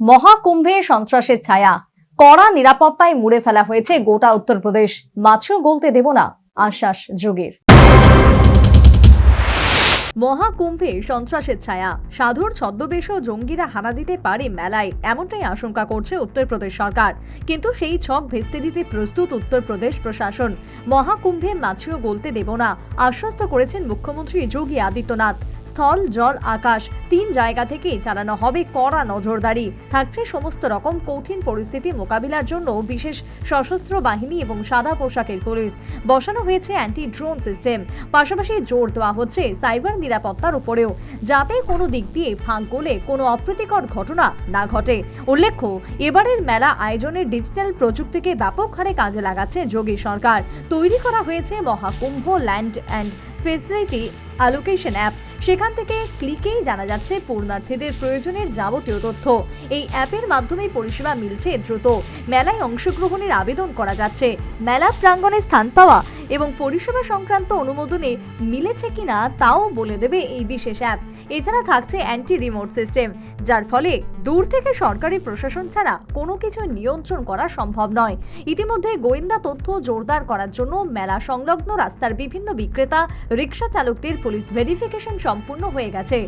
মহাকুম্ভে সন্ত্রাসের ছায়া। কড়া নিরাপত্তায় মুড়ে ফেলা হয়েছে গোটা উত্তরপ্রদেশ মাছেও গলতে দেব না, আশ্বাস যোগীর। মহাকুম্ভে সন্ত্রাসের ছায়া। সাধুর ছদ্মবেশও জঙ্গিরা হানা দিতে পারে মেলায়, এমনটাই আশঙ্কা করছে উত্তরপ্রদেশ সরকার। কিন্তু সেই ছক ভেস্তে দিতে প্রস্তুত উত্তরপ্রদেশ প্রশাসন। মহাকুম্ভে মাছিও গলতে দেব না, আশ্বস্ত করেছেন মুখ্যমন্ত্রী যোগী আদিত্যনাথ। স্থল, জল, আকাশ তিন জায়গা থেকেই চালানো হবে কড়া নজরদারি। থাকছে সমস্ত রকম কঠিন পরিস্থিতি মোকাবিলার জন্য বিশেষ সশস্ত্র বাহিনী এবং সাদা পোশাকের পুলিশ। বসানো হয়েছে অ্যান্টি ড্রোন সিস্টেম পাশাপাশি জোর দেওয়া হচ্ছে সাইবার নিরাপত্তার উপরেও, যাতে কোনো দিক দিয়ে ফাঁক গলে কোনো অপ্রীতিকর ঘটনা না ঘটে। উল্লেখ্য, এবারের মেলা আয়োজনের ডিজিটাল প্রযুক্তিকে ব্যাপক হারে কাজে লাগাচ্ছে যোগী সরকার। তৈরি করা হয়েছে Mahakumbh land and facility allocation app সেখান থেকে ক্লিকেই জানা যাচ্ছে পূর্ণার্থীদের প্রয়োজনের যাবতীয় তথ্য। এই অ্যাপের মাধ্যমে পরিষেবা মিলছে দ্রুত। মেলায় অংশগ্রহণের আবেদন করা যাচ্ছে। মেলা প্রাঙ্গণে স্থান পাওয়া এবং পরিষেবা সংক্রান্ত অনুমোদনে মিলেছে কিনা তাও বলে দেবে এই বিশেষ অ্যাপ এছাড়া থাকছে অ্যান্টি রিমোট সিস্টেম যার ফলে দূর থেকে সরকারি প্রশাসন ছাড়া কোনো কিছু নিয়ন্ত্রণ করা সম্ভব নয়। ইতিমধ্যে গোয়েন্দা তথ্য জোরদার করার জন্য মেলা সংলগ্ন রাস্তার বিভিন্ন বিক্রেতা, রিক্সা চালকদের পুলিশ ভেরিফিকেশন সম্পূর্ণ হয়ে গেছে।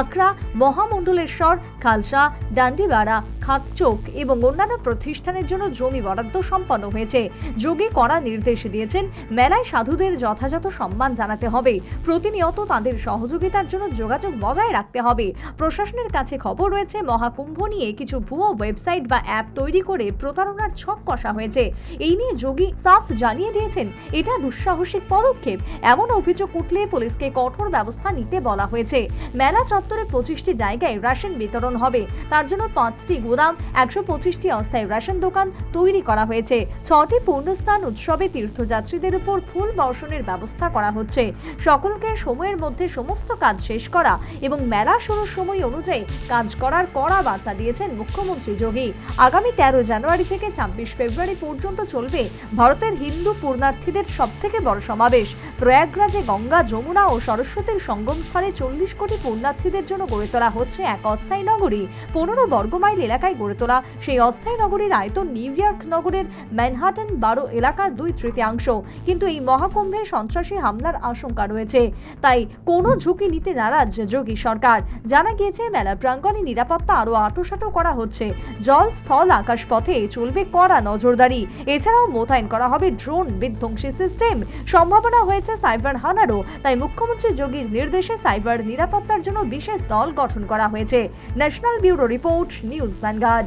আখড়া মহামণ্ডলেশ্বর খালসা, ডান্ডিবাড়া, খাকচোক এবং অন্যান্য প্রতিষ্ঠানের জন্য জমি বরাদ্দ সম্পন্ন হয়েছে। যোগে করা নির্দেশ দিয়েছেন মেলায় সাধুদের যথাযথ সম্মান জানাতে হবে। প্রতিনিয়ত তাদের সহযোগিতার জন্য যোগাযোগ বজায় রাখতে হবে। প্রশাসনের কাছে খবর রয়েছে, মহাকুম্ভ নিয়ে কিছু ভুয়ো ওয়েবসাইট বা অ্যাপ তৈরি করে প্রতারণার ছক কষা হয়েছে। এই নিয়ে যোগী সাফ জানিয়ে দিয়েছেন, এটা দুঃসাহসিক পদক্ষেপ। এমন অভিযোগ উঠলে পুলিশকে কঠোর ব্যবস্থা নিতে বলা হয়েছে। মেলা চত্বরে পঁচিশটি জায়গায় রেশন বিতরণ হবে। তার জন্য পাঁচটি গোদাম, একশো পঁচিশটি অস্থায়ী রেশন দোকান তৈরি করা হয়েছে। ছটি পূর্ণস্থান উৎসবে তীর্থযাত্রীদের উপর ফুল বর্ষণের ব্যবস্থা করা হচ্ছে। সকলকে সময়ের মধ্যে সমস্ত কাজ শেষ করা এবং মেলা শুরুর সময় অনুযায়ী কাজ করার কড়া বার্তা দিয়েছেন মুখ্যমন্ত্রী যোগী। আগামী তেরো জানুয়ারি থেকে ছাব্বিশ ফেব্রুয়ারি পর্যন্ত চলবে ভারতের হিন্দু পূর্ণার্থীদের সবথেকে বড় সমাবেশ। প্রয়াগরাজে গঙ্গা, যমুনা ও সরস্বতীর সঙ্গমস্থলে চল্লিশ কোটি পূর্ণার্থীদের জন্য গড়ে তোলা হচ্ছে এক অস্থায়ী নগরী। পনেরো বর্গমাইল এলাকায় গড়ে তোলা সেই অস্থায়ী নগরীর আয়তন নিউ ইয়র্ক নগরের ম্যানহাটন বারো এলাকার দুই তৃতীয়াংশ। কিন্তু এই মহাকুম্ভে সন্ত্রাসী হামলার আশঙ্কা রয়েছে। তাই কোনো ঝুঁকি নিতে নারাজ যোগী সরকার। জানা গিয়েছে, মেলা প্রাঙ্গণে নিরাপত্তা আরও আটোসাটো করা হচ্ছে। জল, স্থল আকাশ পথে চলবে কড়া নজরদারি। এছাড়াও মোতায়েন করা হবে ড্রোন বিধ্বংসী সিস্টেম। সম্ভাবনা হয়েছে সাইবার হানারও। তাই মুখ্যমন্ত্রী যোগীর নির্দেশে সাইবার নিরাপত্তার জন্য বিশেষ দল গঠন করা হয়েছে। National bureau report, news vanguard.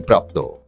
प्राप्त हो।